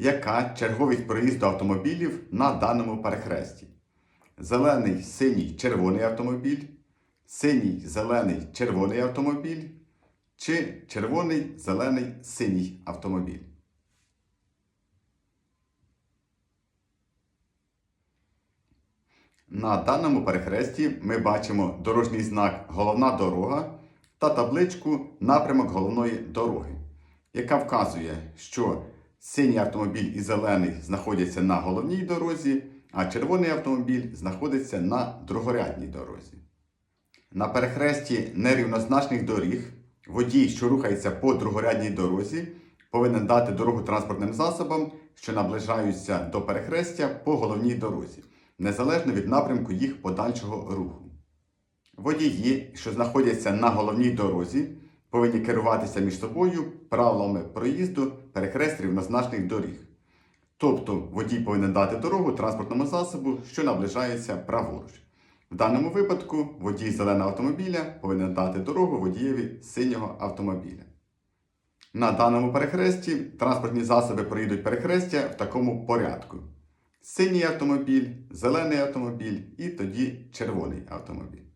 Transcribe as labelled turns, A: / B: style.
A: яка черговість проїзду автомобілів на даному перехресті. Зелений, синій, червоний автомобіль, синій, зелений, червоний автомобіль чи червоний, зелений, синій автомобіль. На даному перехресті ми бачимо дорожній знак Головна дорога та табличку Напрямок головної дороги, яка вказує, що синій автомобіль і зелений знаходяться на головній дорозі, а червоний автомобіль знаходиться на другорядній дорозі. На перехресті нерівнозначних доріг водій, що рухається по другорядній дорозі, повинен дати дорогу транспортним засобам, що наближаються до перехрестя по головній дорозі, незалежно від напрямку їх подальшого руху. Водії, що знаходяться на головній дорозі, повинні керуватися між собою правилами проїзду перехрест рівнозначних доріг. Тобто водій повинен дати дорогу транспортному засобу, що наближається праворуч. В даному випадку водій зеленого автомобіля повинен дати дорогу водієві синього автомобіля. На даному перехресті транспортні засоби проїдуть перехрестя в такому порядку: синій автомобіль, зелений автомобіль і тоді червоний автомобіль.